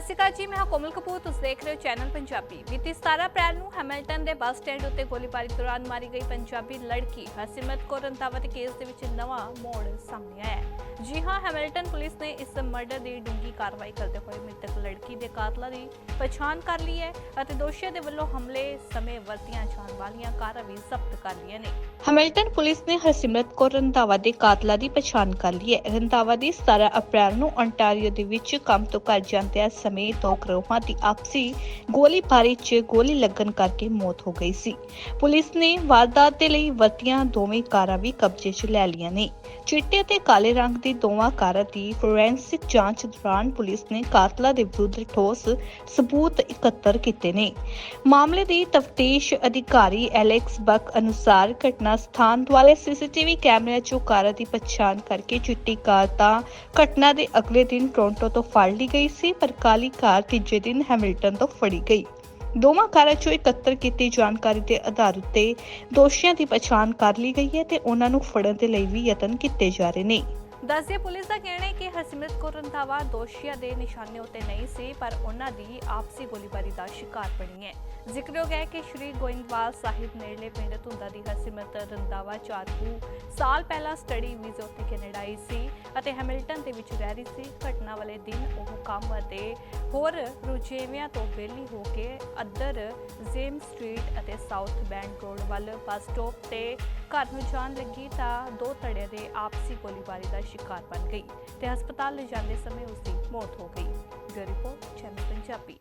ਸਤਿ ਸ਼੍ਰੀ ਅਕਾਲ ਜੀ, ਮੈਂ ਕੋਮਲ ਕਪੂਰ, ਤੁਸੀਂ ਦੇਖ ਰਹੇ ਹੋ ਚੈਨਲ ਪੰਜਾਬੀ। ਬੀਤੀ 17 ਅਪ੍ਰੈਲ ਨੂੰ ਹੈਮਿਲਟਨ ਦੇ ਬੱਸ ਸਟੈਂਡ ਉੱਤੇ ਗੋਲੀਬਾਰੀ ਦੌਰਾਨ ਮਾਰੀ ਗਈ ਪੰਜਾਬੀ ਲੜਕੀ ਹਰਸਿਮਰਤ ਕੌਰ ਰੰਧਾਵਾ ਦੇ ਕੇਸ ਦੇ ਵਿੱਚ ਨਵਾਂ ਮੋੜ ਸਾਹਮਣੇ ਆਇਆ ਹੈ। ਜੀ ਹਾਂ, ਹੈਮਿਲਟਨ ਪੁਲਿਸ ਨੇ ਇਸ ਮਰਡਰ ਦੀ ਡੂੰਘੀ ਕਾਰਵਾਈ ਕਰਦੇ ਹੋਏ ਮ੍ਰਿਤਕ ਲੜਕੀ ਦੇ ਕਾਤਲਾਂ ਦੀ ਪਛਾਣ ਕਰ ਲਈ ਹੈ ਅਤੇ ਦੋਸ਼ੀਆਂ ਦੇ ਵੱਲੋਂ ਹਮਲੇ ਸਮੇਂ ਵਰਤੀਆਂ ਜਾਣ ਵਾਲੀਆਂ ਕਾਰਾਂ ਵੀ ਜ਼ਬਤ ਕਰ ਲਈਆਂ ਨੇ। ਹੈਮਿਲਟਨ ਪੁਲਿਸ ਨੇ ਹਰਸਿਮਰਤ ਕੌਰ ਰੰਧਾਵਾ ਦੇ ਕਾਤਲਾਂ ਦੀ ਪਛਾਣ ਕਰ ਲਈ ਹੈ। ਰੰਧਾਵਾ ਦੀ 17 ਅਪ੍ਰੈਲ ਨੂੰ ontario ਦੇ ਵਿੱਚ ਕੰਮ ਤੋਂ ਘਰ ਜਾਂਦਿਆਂ ਸਮੇਂ ਦੋ ਗਰੋਹਾਂ ਦੀ ਆਪਸੀ ਗੋਲੀਬਾਰੀ 'ਚ ਗੋਲੀ ਲੱਗਣ ਕਰਕੇ ਮੌਤ ਹੋ ਗਈ ਸੀ। ਪੁਲਿਸ ਨੇ ਵਾਰਦਾਤ ਦੇ ਲਈ ਵਰਤੀਆਂ ਦੋਵੇਂ ਕਾਰਾਂ ਵੀ ਕਬਜ਼ੇ 'ਚ ਲੈ ਲਈਆਂ ਨੇ। ਚਿੱਟੇ ਤੇ ਕਾਲੇ ਰੰਗ ਦੀ ਦੋਵਾਂ ਕਾਰਾਂ ਦੀ ਫੋਰੈਂਸਿਕ ਜਾਂਚ ਦੌਰਾਨ ਪੁਲਿਸ ਨੇ ਕਾਤਲਾਂ ਦੇ ਵਿਰੁੱਧ ਠੋਸ ਸਬੂਤ ਇਕੱਤਰ ਕੀਤੇ ਨੇ। ਮਾਮਲੇ ਦੀ ਤਫਤੀਸ਼ ਅਧਿਕਾਰੀ ਐਲੈਕਸ ਬਕ ਅਨੁਸਾਰ ਘਟਨਾ ਸਥਾਨ ਦੁਆਲੇ ਸੀਸੀਟੀਵੀ ਕੈਮਰਿਆਂ 'ਚੋਂ ਕਾਰਾਂ ਦੀ ਪਛਾਣ ਕਰਕੇ ਚਿੱਟੀ ਕਾਰ ਤਾਂ ਘਟਨਾ ਦੇ ਅਗਲੇ ਦਿਨ ਟੋਰਾਂਟੋ ਤੋਂ ਫੜ ਲਈ ਗਈ ਸੀ, ਪਰ ਕਾਲੀ ਕਾਰ ਤੀਜੇ ਦਿਨ ਹੈਮਿਲਟਨ ਤੋਂ ਫੜੀ ਗਈ। ਦੋਵਾਂ ਕਾਰਾਂ 'ਚੋਂ ਇਕੱਤਰ ਕੀਤੀ ਜਾਣਕਾਰੀ ਦੇ ਆਧਾਰ ਉੱਤੇ ਦੋਸ਼ੀਆਂ ਦੀ ਪਛਾਣ ਕਰ ਲਈ ਗਈ ਹੈ ਤੇ ਉਹਨਾਂ ਨੂੰ ਫੜਨ ਦੇ ਲਈ ਵੀ ਯਤਨ ਕੀਤੇ ਜਾ ਰਹੇ ਨੇ। ਦੱਸਦੇ ਪੁਲਿਸ ਦਾ ਕਹਿਣਾ ਹੈ ਕਿ ਹਰਸਿਮਰਤ ਕੌਰ ਰੰਧਾਵਾ ਦੋਸ਼ੀਆਂ ਦੇ ਨਿਸ਼ਾਨੇ ਉੱਤੇ ਨਹੀਂ ਸੀ, ਪਰ ਉਹਨਾਂ ਦੀ ਆਪਸੀ ਗੋਲੀਬਾਰੀ ਦਾ ਸ਼ਿਕਾਰ ਬਣੀ ਹੈ। ਜ਼ਿਕਰਯੋਗ ਹੈ ਕਿ ਸ਼੍ਰੀ ਗੋਇੰਦਵਾਲ ਸਾਹਿਬ ਨੇੜਲੇ ਪਿੰਡ ਧੁੰਦਾ ਦੀ ਹਰਸਿਮਰਤ ਰੰਧਾਵਾ ਚਾਰਕੂ ਸਾਲ ਪਹਿਲਾਂ ਸਟੱਡੀ ਵੀਜ਼ੇ ਉੱਤੇ ਕੈਨੇਡਾ ਆਈ ਸੀ ਅਤੇ ਹੈਮਿਲਟਨ ਦੇ ਵਿੱਚ ਰਹਿ ਰਹੀ ਸੀ। ਘਟਨਾ ਵਾਲੇ ਦਿਨ ਉਹ ਕੰਮ ਅਤੇ ਹੋਰ ਰੁਝੇਵਿਆਂ ਤੋਂ ਵਿਹਲੀ ਹੋ ਕੇ ਅੱਧਰ ਜ਼ੇਮ ਸਟਰੀਟ ਅਤੇ ਸਾਊਥ ਬੈਂਡ ਰੋਡ ਵੱਲ ਬੱਸ ਸਟਾਪ ਤੇ ਘਰ ਨੂੰ ਜਾਣ ਲੱਗੀ ਤਾਂ ਦੋ ਧੜਿਆਂ ਦੇ ਆਪਸੀ ਗੋਲੀਬਾਰੀ ਦਾ ਸ਼ਿਕਾਰ ਬਣ ਗਈ ਤੇ ਹਸਪਤਾਲ ਲੈ ਸਮੇਂ ਉਸ ਦੀ ਮੌਤ ਹੋ ਗਈ। Bureau report, channel Punjabi.